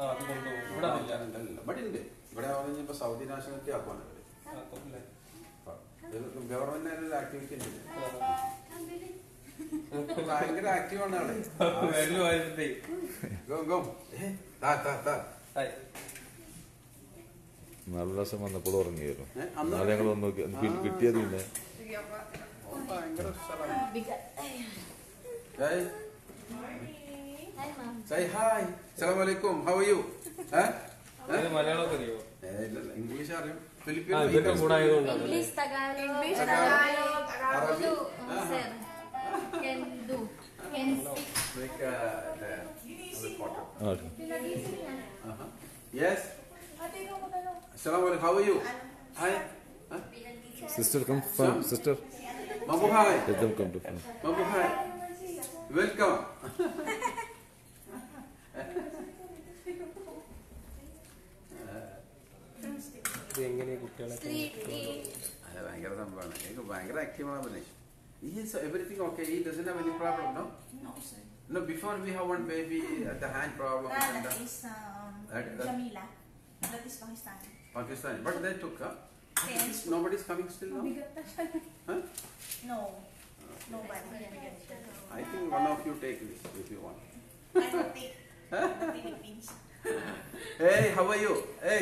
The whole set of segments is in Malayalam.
ഇവിടെ ഇവിടെ ഇപ്പൊ സൗദി നാഷണാലിറ്റി ആക്കുവാണ്? ആക്ടിവിറ്റി ഉണ്ട്. ഭയങ്കര ആണ് വിരൽ വായിച്ചിട്ടേ. Go go. ഏ, താ താ താ ഹായ്. നല്ല രസം വന്നപ്പോൾ ഉറങ്ങിയായിരുന്നു. നാളെ ഞങ്ങൾ ഒന്ന് കിട്ടിയത് പിന്നെ ഭയങ്കര Hi, ma'am. say hi. Assalamu alaikum. How are you? ഏ? ഏ? ഇതിന് മലയാളമൊക്കെ അറിയോ ഏ, ഇല്ലല്ല, ഇംഗ്ലീഷ് അറിയും ആ ഫിലിപ്പീൻസ് ഇവരുടെ കൂടെ ആയതുകൊണ്ടാണ് English, Tagalog, English, Tagalog, Arabic. do, uh, sir. Can do. Can speak. Like, uh, the- the photo. ആ Uh-huh. Yes. Assalamu alaikum. How are you? Hi. Huh? Sister come sister Mabu hi. Let them come to Mabu hi. Welcome. ഇത് എങ്ങനെ കുട്ടികളെ Sleeping. അല്ല, ഭയങ്കര സംഭവമാണ് എനിക്ക് ഭയങ്കര ആക്റ്റീവാണ് അവനെ ഈസ് എവറിഥിങ് ഓക്കെ ഈ doesn't have any problem no No, sir. No, before we have one baby, uh, the hand problem Ah, and that the is um, That- that- Jamila. That is Pakistani. Pakistani. But they took, huh? Yes. Nobody's coming still now? Huh? No, nobody. I think one of you take this if you want. I will take the Philippines. Hey, how are you? Hey,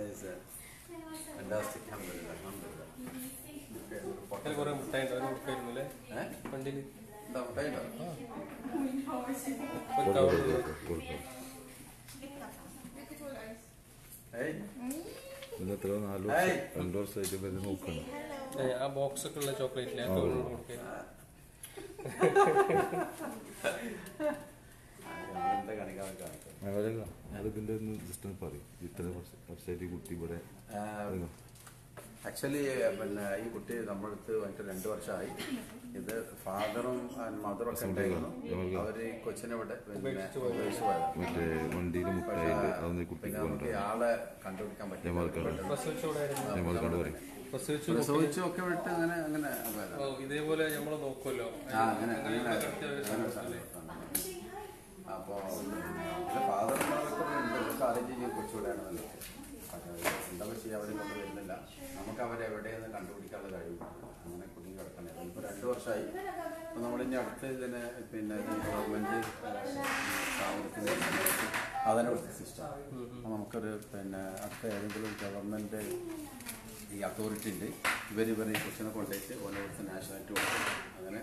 Uh, fantastic. Alhamdulillah, alhamdulillah. അതിൽ കുറെ മുട്ടായി ഉണ്ട്. അതിന് കൊടുക്കായിരുന്നു അല്ലേ? വണ്ടിയിൽ എന്താ മുട്ടായിണ്ടോ? ഒരു കവറിൽ Hey, ഇന്ന് എത്ര നാല് രണ്ടു വർഷമായിട്ട് ഇവർ നോക്കണം. ആ ബോക്സ് ഒക്കെ ഉള്ള ചോക്ലേറ്റിലെ. കൊടുക്കുക ഇതിന്റെ ഒന്ന് ജസ്റ്റ് ഒന്ന് പറയും. ഇത്ര വർഷം വർഷമായിട്ട് ഈ കുട്ടി ഇവിടെ ആക്ച്വലി പിന്നെ ഈ കുട്ടി നമ്മുടെ അടുത്ത് വന്നിട്ട് രണ്ടു വർഷമായി ഇത് ഫാദറും മദറും ഒക്കെ ഉണ്ടായിരുന്നു. അവർ ഈ കൊച്ചിനെ ഇവിടെ പിന്നെ മറ്റേ വണ്ടിയിൽ ആളെ കണ്ടുപിടിക്കാൻ. പറ്റും പ്രസവിച്ചു ഒക്കെ വിട്ട് അങ്ങനെ അങ്ങനെ ഓ ഇതേപോലെ നമ്മൾ നോക്കുമല്ലോ ആ, അങ്ങനെ അങ്ങനെ അങ്ങനെയുള്ള കൃത്യ ഒരു അങ്ങനെ സംഭവത്തിൽ. അപ്പോ ഫാദർ ഉണ്ട് ചെയ്ത് കൊച്ചുകൂടെയാണെന്നല്ലോ പക്ഷേ എന്താ ചെയ്യാൻ അവരെ കൊണ്ട് വരുന്നില്ല. നമുക്ക് അവരെ എവിടെയെന്ന് കണ്ടുപിടിക്കാനുള്ള കഴിവ് അങ്ങനെ കുടുങ്ങി കിടക്കണേ. ഇപ്പോൾ രണ്ട് വർഷമായി അപ്പോൾ നമ്മളിനി അടുത്ത് ഇതിന് പിന്നെ ഗവൺമെന്റ് സ്ഥാപനത്തിന് അതിനടുത്ത സിസ്റ്റം അപ്പോൾ നമുക്കൊരു പിന്നെ അടുത്ത ഏതെങ്കിലും ഗവൺമെന്റ് ഈ അതോറിറ്റി ഉണ്ട്. ഇവർ ഇവരെ ഈ കൊച്ചിനെ കൊണ്ടുപോയിട്ട് ഓരോ നാഷണാലിറ്റി കൊടുക്കും. അങ്ങനെ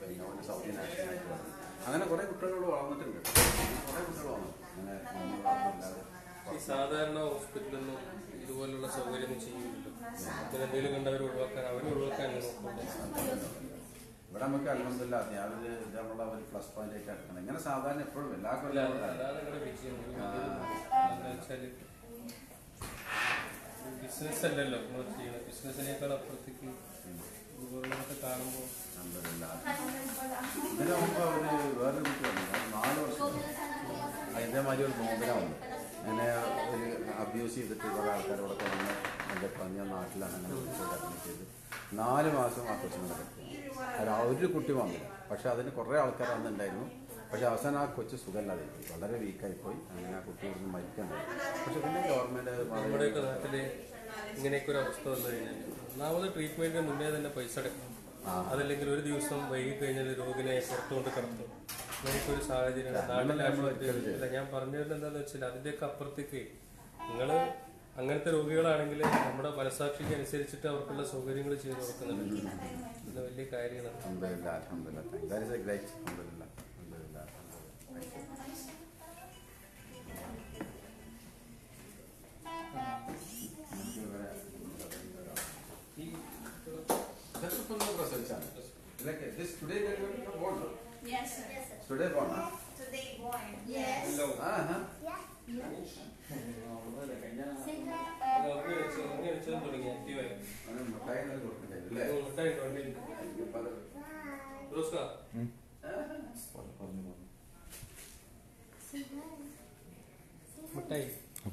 പിന്നെ ഓരോ സൗദി നാഷണാലിറ്റി കൊടുക്കും. അങ്ങനെ കുറെ കുട്ടികൾ വളർന്നിട്ടുണ്ട്. കുറേ കുട്ടികൾ വളർന്നു. സാധാരണ ഹോസ്പിറ്റലൊന്നും ഇതുപോലുള്ള സൗകര്യമൊന്നും ചെയ്യുന്നുണ്ട്. എന്തെങ്കിലും കണ്ടവർ ഒഴിവാക്കാൻ അവരെ ഒഴിവാക്കാൻ ഇവിടെ നമുക്ക് അല്ലെന്നില്ല ഞാനൊരു ഇത് നമ്മളെ ഒരു പ്ലസ് പോയിന്റ് ആയിട്ട് എടുക്കണം ഇങ്ങനെ സാധാരണ എപ്പോഴും എല്ലാ കൊല്ലം ബിസിനസ് അല്ലല്ലോ നമ്മൾ ചെയ്യുന്നത് ബിസിനസ്സിനേക്കാൾ അപ്പുറത്തേക്ക് ഉപകരണമൊക്കെ കാണുമ്പോൾ ഇതിന് മുമ്പ് ഒരു വേറൊരു വന്നു അത് നാല് വർഷം ഇതേമാതിരി ഒരു വന്നു അങ്ങനെ ഒരു അബ്യൂസ് ചെയ്തിട്ട് കുറേ ആൾക്കാരോടൊക്കെ വന്ന് എന്റെ പറഞ്ഞ നാട്ടിലാണ് അങ്ങനെ അഡ്മിറ്റ് ചെയ്ത് നാല് മാസം ആ കൊച്ചിനെ ആ ഒരു കുട്ടി വന്നു പക്ഷെ അതിന് കുറേ ആൾക്കാർ അന്നുണ്ടായിരുന്നു പക്ഷെ അവസാനം ആ കൊച്ചു സുഖമില്ലാതെ. വളരെ വീക്കായി പോയി അങ്ങനെ ആ കുട്ടി ഇവിടുന്ന് മരിക്കണ്ടായി പക്ഷെ പിന്നെ ഗവൺമെന്റ് ഇങ്ങനെയൊക്കെ ഒരു അവസ്ഥ വന്നു കഴിഞ്ഞാൽ ഒന്നാമത് ട്രീറ്റ്മെന്റിന് മുന്നേ തന്നെ പൈസ അടക്കണം അതല്ലെങ്കിൽ ഒരു ദിവസം വൈകി കഴിഞ്ഞാൽ രോഗിനെ പുറത്തുകൊണ്ട് കിടത്തും. അങ്ങനെയൊക്കെ ഒരു ആശുപത്രികളിൽ ഞാൻ പറഞ്ഞു വരുന്നത് എന്താണെന്ന് വെച്ചാൽ അതിന്റെയൊക്കെ അപ്പുറത്തേക്ക് നിങ്ങൾ അങ്ങനത്തെ രോഗികളാണെങ്കിൽ നമ്മുടെ മനസാക്ഷിക്ക് അനുസരിച്ചിട്ട് അവർക്കുള്ള സൗകര്യങ്ങൾ ചെയ്തു കൊടുക്കുന്നുണ്ട് വലിയ കാര്യങ്ങളാണ് ഇതൊക്കെ ഇപ്പൊ ഒന്ന് പ്രസവിച്ചാണ് Like this today they are going to born, no? Yes, sir. Today born, huh? Today born. Yes. Hello. Uh huh? Yeah.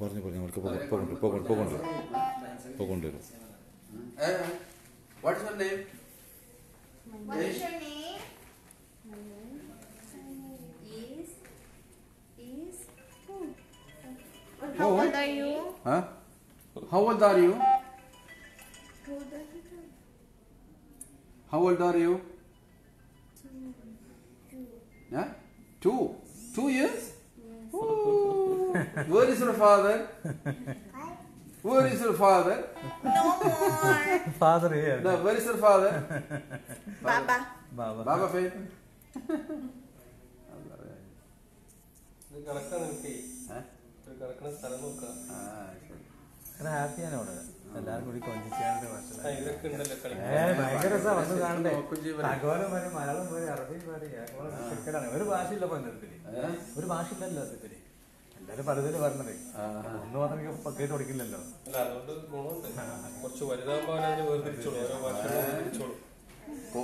പറഞ്ഞു പറഞ്ഞു അവർക്ക് ഇപ്പോൾ കൊണ്ടു ഇപ്പോൾ കൊണ്ടു ഇപ്പോൾ What is your name? What is eh? your name? Is is? How old are you? Huh? How old are you? How old are you? Yeah? Two. Two years? Yes. Where is your father? Where is your father? No more. Father here. No, where is your father? Baba. Baba. Baba Fay. ഹാപ്പിയാണ് അവിടെ എല്ലാവരും കൂടി കൊഞ്ചിച്ചാണ്ട് ഭയങ്കര രസാ വന്ന് കാണണ്ടേ നോക്കും ജീവൻ. തകോലം വരെ മലയാളം പോലെ അറബി പോലെ ചെക്കലാണ് ഒരു ഭാഷയില്ല പന്തരത്തിൽ? ഒരു ഭാഷയില്ലല്ലോ സത്യത്തിൽ എല്ലാരും പലതിലും പറഞ്ഞത്. ഒന്ന്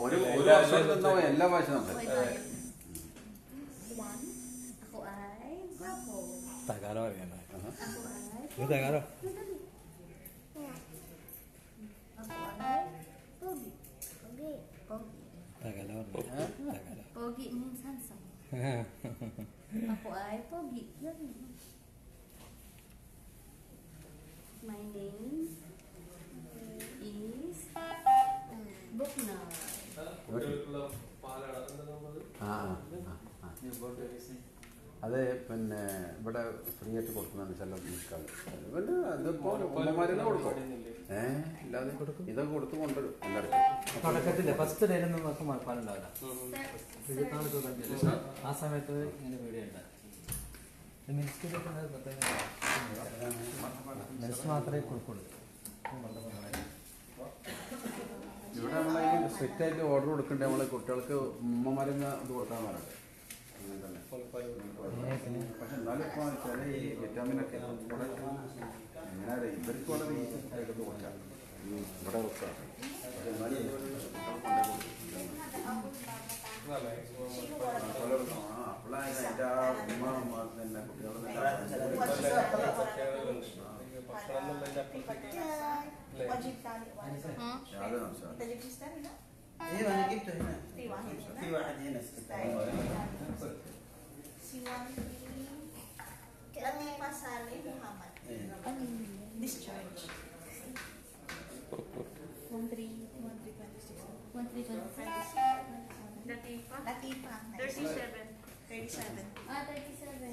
ഒരു വർഷം നിന്നോ എല്ലാ ഭാഷയും. തകാലം അറിയാൻ തകാലം. തകാലം തകാലം. Pogi means handsome. Ako ay Pogi. Yun. പിന്നെ ഇവിടെ ഫ്രീ ആയിട്ട് കൊടുക്കുന്നതാണ് ചില നിൽക്കാറ് പിന്നെ അതിപ്പോ ഉമ്മമാരെന്നെ കൊടുക്കും. ഏ? ഇല്ലാതെ ഇതൊക്കെ കൊടുത്ത് കൊണ്ടുവരും എല്ലാവർക്കും തുടക്കത്തില്ല ഫസ്റ്റ് ഡേയിലൊന്നും നമുക്ക് മറപ്പാനുണ്ടാവില്ല ആ സമയത്ത് ഇങ്ങനെ വീഡിയോ മാത്രമേ കൊടുക്കുള്ളൂ. ഇവിടെ നമ്മളെ സ്ട്രിക്റ്റ് ആയിട്ട് ഓർഡർ കൊടുക്കണ്ടേ നമ്മളെ കുട്ടികൾക്ക് ഉമ്മമാരെന്ന് ഇത് കൊടുക്കാൻ പറഞ്ഞത് ನಲಪಾಂಚ ವಿಟಮಿನ ಕೆಲವೊಂದು ಪ್ರಾಡಕ್ಟ್ ಏನಾದ್ರೆ ಇದಕ್ಕೆ ಒಳಗೆ ಇದು ಹೊಚ್ಚ ಬಡ ಹೊಚ್ಚ ಯಾವ್ದು ಅಂಶ ആയിട്ട് കൊടുക്കാം ഈ ഇവിടെ വെക്കാം പക്ഷെ എന്നാലും അപ്പോഴാണ് അതിൻ്റെ ആ ഉമ്മ ഉമ്മ തന്നെ കുട്ടികളെ ഭക്ഷണം എന്നുള്ളതിന്റെ അപ്പുറത്തേക്ക് അല്ലേ Wajib tali. Hmm? യാതൊരു സംശയം Tajib sister, no? ايه انا جبته هنا في واحد في واحد هنا Siwan Latifah Saleh Muhammad. Discharge. One three. One three twenty-six. Latifah. Latifah. 37. 37. Ah, thirty-seven.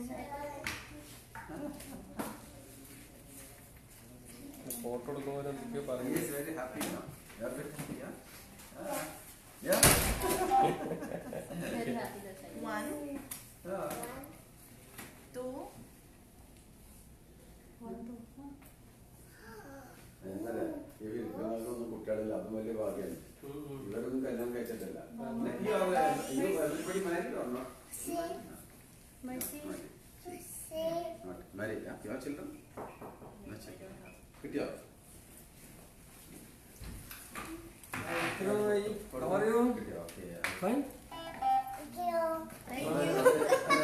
Photo എടുക്കുമ്പോൾ എന്തൊക്കെയോ He പറഞ്ഞു is very happy yeah? One, Yeah. two, വിൽക്കുന്നതൊന്നും കുട്ടികളില്ല. അത് വലിയ ഭാഗ്യമാണ് ഇവരൊന്നും കല്യാണം കഴിച്ചിട്ടില്ല. You Hello, how are you? Fine. Thank. Thank you.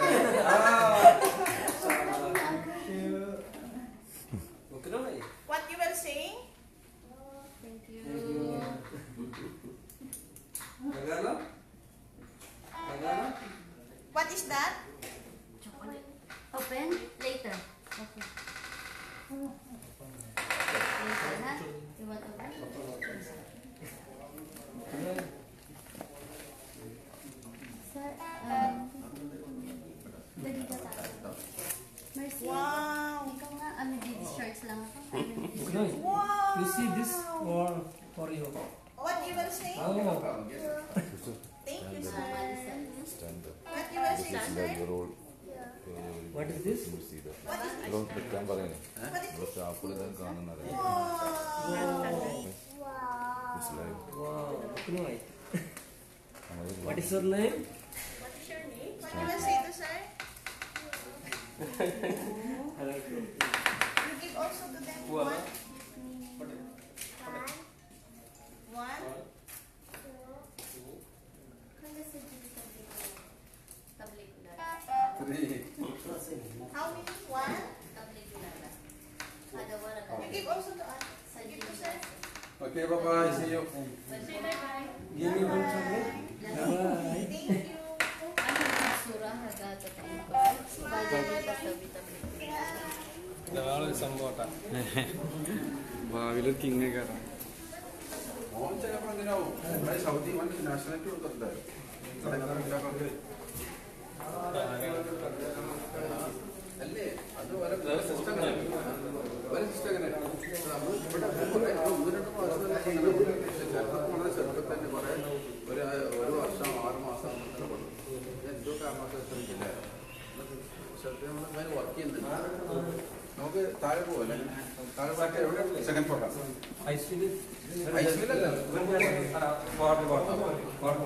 were saying, This is sir? like the roll. What is this? What is ഇവിടെ നിൽക്കാൻ പറയുന്നത് What is ഇവിടെ സ്റ്റാഫുകൾ ഇതൊക്കെ കാണുന്നത് Wow. മനസ്സിലായി wow, Pinoy. നമ്മള് What is your name? What is your name? What you will say to sir? You give also to them Wala. one. One. Okay, bye-bye. See you. Give me one chocolate. Bye. Thank you. നാളൊരു സംഭവട്ടാ ഭാവിയിലൊരു king കയറാം ഓൻ ചിലപ്പോൾ എന്തിനാവും ഇവിടെ സൗദി വണ്ടി നാഷണാലിറ്റി കൊടുത്തിട്ടുണ്ടായിരുന്നു അല്ലേ അത് വരെ വേറെ സിസ്റ്റം വേറെ സിസ്റ്റം ಜಿಲ್ಲೆ ನಮಗೆ ತಾಳ್ಗು ಅಲ್ಲ ತಾಳ್ಗು ಸೆಕೆಂಡ್ ಫೋಟೋ ಐಸ್ ಐಸ್ ಫಾರ್ ಫಾರ್